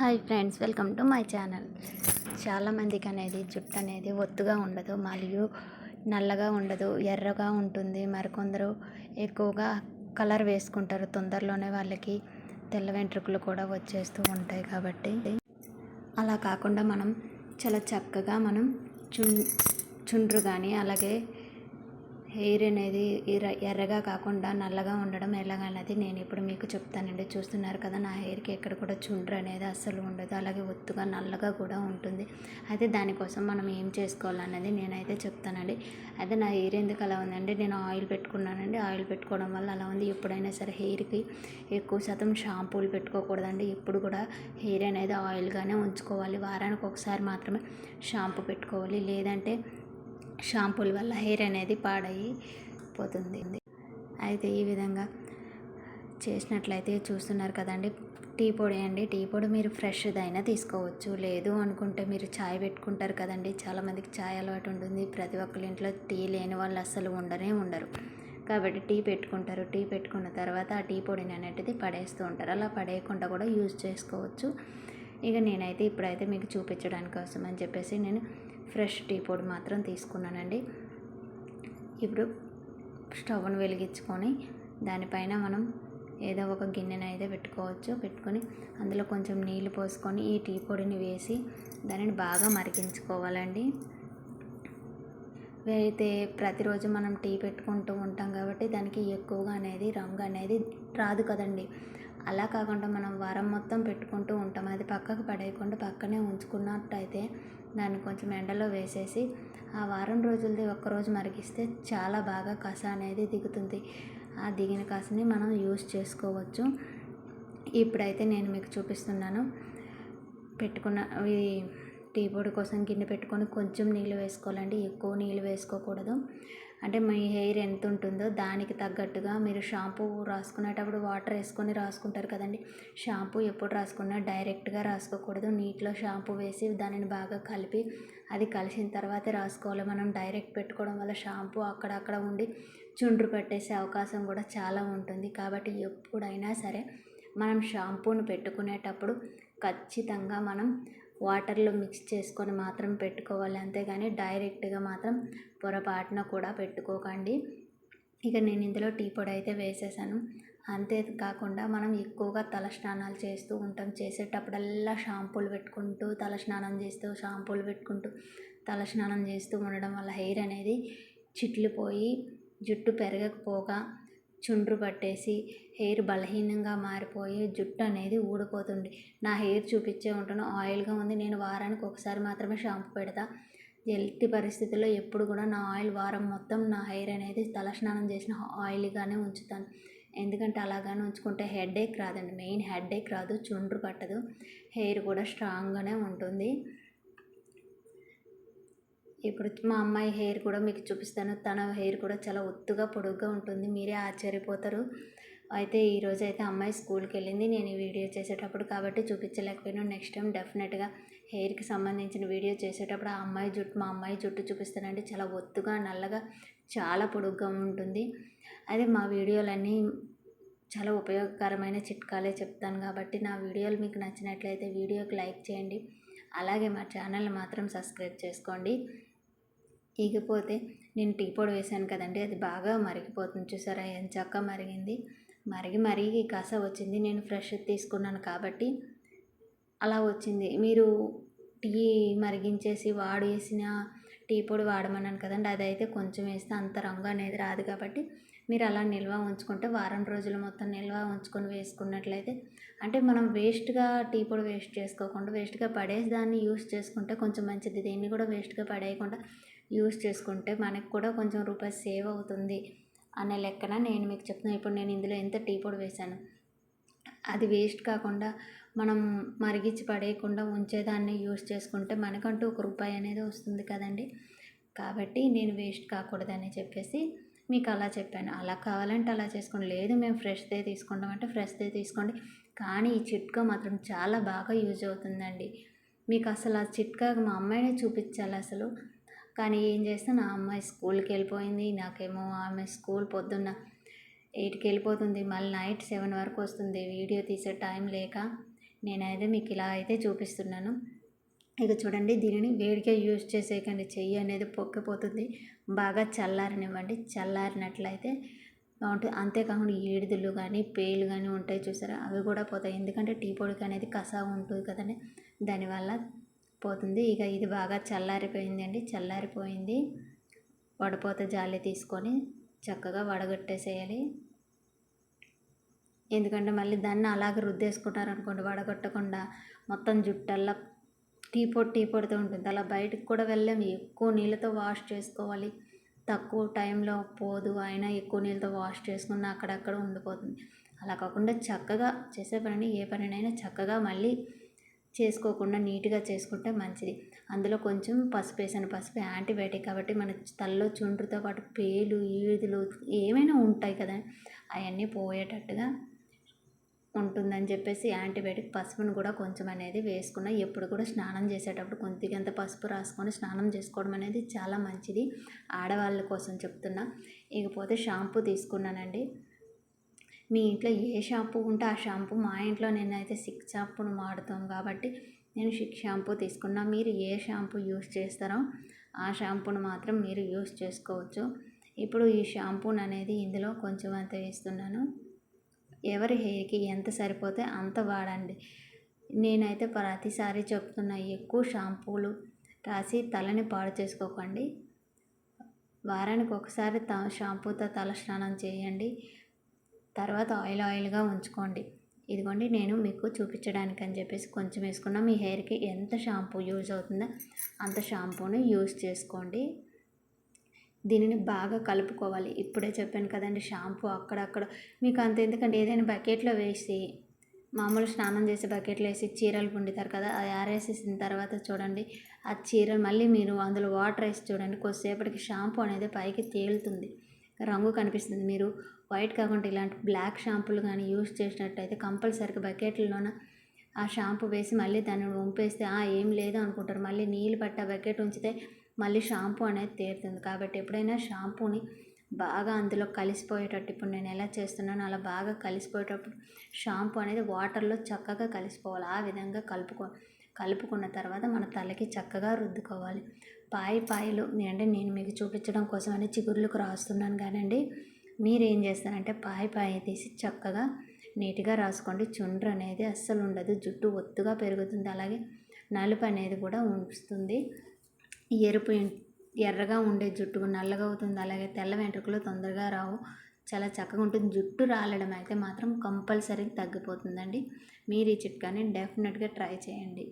Hi friends welcome to my channel. చాలామందికి అనేది జుట్టు అనేది ఒత్తుగా ఉండదు మరియు నల్లగా ఉండదు ఎర్రగా ఉంటుంది. మరికొందరు ఎక్కువగా కలర్ వేసుకుంటారు. తొందరలోనే వాళ్ళకి తెల్ల వెంట్రుకలు కూడా వచ్చేస్తూ ఉంటాయి కాబట్టి. అలా కాకుండా మనం చాలా చక్కగా మనం చు చుండ్రు కానీ అలాగే హెయిర్ అనేది ఎర్ర ఎర్రగా కాకుండా నల్లగా ఉండడం ఎలాగన్నది నేను ఇప్పుడు మీకు చెప్తానండి. చూస్తున్నారు కదా నా హెయిర్కి ఎక్కడ కూడా చుండ్రు అనేది అస్సలు ఉండదు. అలాగే ఒత్తుగా నల్లగా కూడా ఉంటుంది. అయితే దానికోసం మనం ఏం చేసుకోవాలన్నది నేనైతే చెప్తానండి. అయితే నా హెయిర్ ఎందుకు అలా ఉందండి నేను ఆయిల్ పెట్టుకున్నానండి. ఆయిల్ పెట్టుకోవడం వల్ల అలా ఉంది. ఎప్పుడైనా సరే హెయిర్కి ఎక్కువ శాతం షాంపూలు పెట్టుకోకూడదండి. ఎప్పుడు కూడా హెయిర్ అనేది ఆయిల్గానే ఉంచుకోవాలి. వారానికి ఒకసారి మాత్రమే షాంపూ పెట్టుకోవాలి. లేదంటే షాంపూల వల్ల హెయిర్ అనేది పాడైపోతుంది. అయితే ఈ విధంగా చేసినట్లయితే చూస్తున్నారు కదండి టీ పొడి అండి. టీ పొడి మీరు ఫ్రెష్దైనా తీసుకోవచ్చు. లేదు అనుకుంటే మీరు చాయ్ పెట్టుకుంటారు కదండి. చాలామందికి చాయ్ అలవాటు ఉంటుంది. ప్రతి ఒక్కరి ఇంట్లో టీ లేని వాళ్ళు అస్సలు ఉండనే ఉండరు. కాబట్టి టీ పెట్టుకుంటారు. టీ పెట్టుకున్న తర్వాత ఆ టీ పొడిని అనేది పడేస్తూ ఉంటారు. అలా పడేయకుండా కూడా యూజ్ చేసుకోవచ్చు. ఇక నేనైతే ఇప్పుడైతే మీకు చూపించడానికి కోసం అని చెప్పేసి నేను ఫ్రెష్ టీ పొడి మాత్రం తీసుకున్నానండి. ఇప్పుడు స్టవ్ను వెలిగించుకొని దానిపైన మనం ఏదో ఒక గిన్నెను అయితే పెట్టుకోవచ్చు. పెట్టుకొని అందులో కొంచెం నీళ్ళు పోసుకొని ఈ టీ పొడిని వేసి దానిని బాగా మరిగించుకోవాలండి. అయితే ప్రతిరోజు మనం టీ పెట్టుకుంటూ ఉంటాం కాబట్టి దానికి ఎక్కువగా అనేది రంగు అనేది రాదు కదండి. అలా కాకుండా మనం వారం మొత్తం పెట్టుకుంటూ ఉంటాం. అది పక్కకు పడేయకుండా పక్కనే ఉంచుకున్నట్టయితే దాన్ని కొంచెం ఎండలో వేసేసి ఆ వారం రోజులది ఒక్కరోజు మరిగిస్తే చాలా బాగా కస అనేది దిగుతుంది. ఆ దిగిన కసని మనం యూస్ చేసుకోవచ్చు. ఇప్పుడైతే నేను మీకు చూపిస్తున్నాను. పెట్టుకున్న ఈ టీ పొడి కోసం గిన్నె పెట్టుకొని కొంచెం నీళ్ళు వేసుకోవాలండి. ఎక్కువ నీళ్ళు వేసుకోకూడదు. అంటే మీ హెయిర్ ఎంత ఉంటుందో దానికి తగ్గట్టుగా మీరు షాంపూ రాసుకునేటప్పుడు వాటర్ వేసుకొని రాసుకుంటారు కదండి. షాంపూ ఎప్పుడు రాసుకున్నా డైరెక్ట్గా రాసుకోకూడదు. నీటిలో షాంపూ వేసి దానిని బాగా కలిపి అది కలిసిన తర్వాతే రాసుకోవాలి. మనం డైరెక్ట్ పెట్టుకోవడం వల్ల షాంపూ అక్కడక్కడ ఉండి చుండ్రు పెట్టేసే అవకాశం కూడా చాలా ఉంటుంది. కాబట్టి ఎప్పుడైనా సరే మనం షాంపూను పెట్టుకునేటప్పుడు ఖచ్చితంగా మనం వాటర్లో మిక్స్ చేసుకొని మాత్రం పెట్టుకోవాలి. అంతేగాని డైరెక్ట్గా మాత్రం పొరపాటున కూడా పెట్టుకోకండి. ఇక నేను ఇందులో టీ పొడి అయితే వేసేసాను. అంతేకాకుండా మనం ఎక్కువగా తలస్నానాలు చేస్తూ ఉంటాం. చేసేటప్పుడల్లా షాంపూలు పెట్టుకుంటూ తలస్నానం చేస్తూ షాంపూలు పెట్టుకుంటూ తలస్నానం చేస్తూ ఉండడం వల్ల హెయిర్ అనేది చిట్లిపోయి జుట్టు పెరగకపోగా చుండ్రు పట్టేసి హెయిర్ బలహీనంగా మారిపోయి జుట్టు అనేది ఊడిపోతుంది. నా హెయిర్ చూపించే ఉంటాను ఆయిల్గా ఉంది. నేను వారానికి ఒకసారి మాత్రమే షాంపూ పెడతా. ఎల్తి పరిస్థితుల్లో ఎప్పుడు కూడా నా ఆయిల్ వారం మొత్తం నా హెయిర్ అనేది తలస్నానం చేసిన ఆయిల్గానే ఉంచుతాను. ఎందుకంటే అలాగానే ఉంచుకుంటే హెడేక్ రాదండి. మెయిన్ హెడేక్ రాదు చుండ్రు పట్టదు హెయిర్ కూడా స్ట్రాంగ్గానే ఉంటుంది. ఇప్పుడు మా అమ్మాయి హెయిర్ కూడా మీకు చూపిస్తాను. తన హెయిర్ కూడా చాలా ఒత్తుగా పొడుగ్గా ఉంటుంది. మీరే ఆశ్చర్యపోతారు. అయితే ఈరోజు అయితే అమ్మాయి స్కూల్కి వెళ్ళింది. నేను ఈ వీడియో చేసేటప్పుడు కాబట్టి చూపించలేకపోయినా. నెక్స్ట్ టైం డెఫినెట్గా హెయిర్కి సంబంధించిన వీడియో చేసేటప్పుడు ఆ అమ్మాయి జుట్టు మా అమ్మాయి జుట్టు చూపిస్తానండి చాలా ఒత్తుగా నల్లగా చాలా పొడుగ్గా ఉంటుంది. అదే మా వీడియోలన్నీ చాలా ఉపయోగకరమైన చిట్కాలే చెప్తాను కాబట్టి నా వీడియోలు మీకు నచ్చినట్లయితే వీడియోకి లైక్ చేయండి. అలాగే మా ఛానల్ మాత్రం సబ్స్క్రైబ్ చేసుకోండి. ఇకపోతే నేను టీ పొడి వేసాను కదండి అది బాగా మరిగిపోతుంది చూసారా ఎంత చక్కగా మరిగింది. మరిగి మరిగి కస వచ్చింది నేను ఫ్రెష్ తీసుకున్నాను కాబట్టి అలా వచ్చింది. మీరు టీ మరిగించేసి వాడేసిన టీ పొడి వాడమన్నాను కదండి అదైతే కొంచెం వేస్తే అంత రంగు అనేది రాదు కాబట్టి మీరు అలా నిల్వ ఉంచుకుంటే వారం రోజులు మొత్తం నిల్వ ఉంచుకొని వేసుకున్నట్లయితే అంటే మనం వేస్ట్గా టీ పొడి వేస్ట్ చేసుకోకుండా వేస్ట్గా పడేసి దాన్ని యూస్ చేసుకుంటే కొంచెం మంచిది. దేన్ని కూడా వేస్ట్గా పడేయకుండా యూస్ చేసుకుంటే మనకు కూడా కొంచెం రూపాయి సేవ్ అవుతుంది అనే లెక్కన నేను మీకు చెప్తున్నాను ఇప్పుడు నేను ఇందులో ఎంత టీ పొడి వేశాను? అది వేస్ట్ కాకుండా మనం మరిగించి పడేయకుండా ఉంచేదాన్ని యూస్ చేసుకుంటే మనకంటూ ఒక రూపాయి అనేది వస్తుంది కదండి. కాబట్టి నేను వేస్ట్ కాకూడదని చెప్పేసి మీకు అలా చెప్పాను. అలా కావాలంటే అలా చేసుకోండి. లేదు మేము ఫ్రెష్దే తీసుకుంటాం అంటే ఫ్రెష్దే తీసుకోండి. కానీ ఈ చిట్కా మాత్రం చాలా బాగా యూజ్ అవుతుందండి. మీకు అసలు ఆ చిట్కా మా అమ్మాయినే చూపించాలి అసలు. కానీ ఏం చేస్తే నా అమ్మాయి స్కూల్కి వెళ్ళిపోయింది. నాకేమో ఆమె స్కూల్ పొద్దున్న ఎయిట్కి వెళ్ళిపోతుంది. మళ్ళీ నైట్ సెవెన్ వరకు వస్తుంది. వీడియో తీసే టైం లేక నేనైతే మీకు ఇలా అయితే చూపిస్తున్నాను. ఇక చూడండి దీనిని వేడిగా యూజ్ చేసేయకండి. చెయ్యి అనేది పొక్కిపోతుంది. బాగా చల్లారనివ్వండి. చల్లారినట్లయితే బాగుంటుంది అంతేకాకుండా ఈడిదులు కానీ పేలు కానీ ఉంటాయి చూసారా? అవి కూడా పోతాయి. ఎందుకంటే టీ పొడికి అనేది కసా ఉంటుంది కదండి. దానివల్ల పోతుంది. ఇక ఇది బాగా చల్లారిపోయింది అండి చల్లారిపోయింది. వడపోత జాలి తీసుకొని చక్కగా వడగొట్టేసేయాలి. ఎందుకంటే మళ్ళీ దాన్ని అలాగే రుద్దేసుకుంటారు అనుకోండి వడగొట్టకుండా మొత్తం జుట్టల్లా టీ పొడి టీ పొడితో ఉంటుంది. అలా బయటకు కూడా వెళ్ళాము ఎక్కువ నీళ్ళతో వాష్ చేసుకోవాలి. తక్కువ టైంలో పోదు అయినా ఎక్కువ నీళ్ళతో వాష్ చేసుకున్న అక్కడక్కడ ఉండిపోతుంది. అలా కాకుండా చక్కగా చేసే పనిని ఏ పనినైనా చక్కగా మళ్ళీ చేసుకోకుండా నీట్గా చేసుకుంటే మంచిది. అందులో కొంచెం పసుపు వేసాను. పసుపు యాంటీబయాటిక్ కాబట్టి మన తలలో చుండ్రుతో పాటు పేలు ఈదులు ఏమైనా ఉంటాయి కదా అవన్నీ పోయేటట్టుగా ఉంటుందని చెప్పేసి యాంటీబయాటిక్ పసుపును కూడా కొంచెం అనేది వేసుకున్న. ఎప్పుడు కూడా స్నానం చేసేటప్పుడు కొద్దిగంత పసుపు రాసుకొని స్నానం చేసుకోవడం అనేది చాలా మంచిది. ఆడవాళ్ళ కోసం చెప్తున్నా. ఇకపోతే షాంపూ తీసుకున్నానండి. మీ ఇంట్లో ఏ షాంపూ ఉంటే ఆ షాంపూ మా ఇంట్లో నేనైతే సిక్ షాంపూను వాడుతాం కాబట్టి నేను సిక్ షాంపూ తీసుకున్నా. మీరు ఏ షాంపూ యూస్ చేస్తారో ఆ షాంపూను మాత్రం మీరు యూస్ చేసుకోవచ్చు. ఇప్పుడు ఈ షాంపూని అనేది ఇందులో కొంచెం అంత వేస్తున్నాను. ఎవరి హెయిర్కి ఎంత సరిపోతే అంత వాడండి. నేనైతే ప్రతిసారి చెప్తున్నా ఎక్కువ షాంపూలు రాసి తలని పాడు చేసుకోకండి. వారానికి ఒకసారి త షాంపూతో తల స్నానం చేయండి. తర్వాత ఆయిల్ ఆయిల్గా ఉంచుకోండి. ఇదిగోండి నేను మీకు చూపించడానికి అని చెప్పేసి కొంచెం వేసుకున్నా. మీ హెయిర్కి ఎంత షాంపూ యూజ్ అవుతుందో అంత షాంపూని యూజ్ చేసుకోండి. దీనిని బాగా కలుపుకోవాలి. ఇప్పుడే చెప్పాను కదండి షాంపూ అక్కడక్కడ. మీకు అంత ఎందుకంటే ఏదైనా బకెట్లో వేసి మామూలు స్నానం చేసి బకెట్లో వేసి చీరలు పుండుతారు కదా అది ఆరేసేసిన తర్వాత చూడండి ఆ చీరలు మళ్ళీ మీరు అందులో వాటర్ వేసి చూడండి కొద్దిసేపటికి షాంపూ అనేది పైకి తేలుతుంది. రంగు కనిపిస్తుంది. మీరు వైట్ కాకుండా ఇలాంటి బ్లాక్ షాంపూలు కానీ యూస్ చేసినట్టయితే కంపల్సరీగా బకెట్లలోన ఆ షాంపూ వేసి మళ్ళీ దాన్ని వంపేస్తే ఏం లేదు అనుకుంటారు. మళ్ళీ నీళ్ళు పట్ట బకెట్ ఉంచితే మళ్ళీ షాంపూ అనేది తేరుతుంది. కాబట్టి ఎప్పుడైనా షాంపూని బాగా అందులో కలిసిపోయేటట్టు ఇప్పుడు నేను ఎలా చేస్తున్నానో అలా బాగా కలిసిపోయేటప్పుడు షాంపూ అనేది వాటర్లో చక్కగా కలిసిపోవాలి. ఆ విధంగా కలుపుకో కలుపుకున్న తర్వాత మన తలకి చక్కగా రుద్దుకోవాలి. పాయి పాయలు అంటే నేను మీకు చూపించడం కోసం అని చిగుర్లకు రాస్తున్నాను కానండి. మీరు ఏం చేస్తారంటే పాయ పాయ తీసి చక్కగా నీట్గా రాసుకోండి. చుండ్రు అనేది అస్సలు ఉండదు. జుట్టు ఒత్తుగా పెరుగుతుంది. అలాగే నలుపు అనేది కూడా ఉంచుతుంది. ఎరుపు ఎర్రగా ఉండే జుట్టు నల్లగా అవుతుంది. అలాగే తెల్ల వెంట్రుకలు తొందరగా రావు. చాలా చక్కగా ఉంటుంది. జుట్టు రాలడం అయితే మాత్రం కంపల్సరీ తగ్గిపోతుందండి. మీరు ఈ చిట్కాని డెఫినెట్గా ట్రై చేయండి.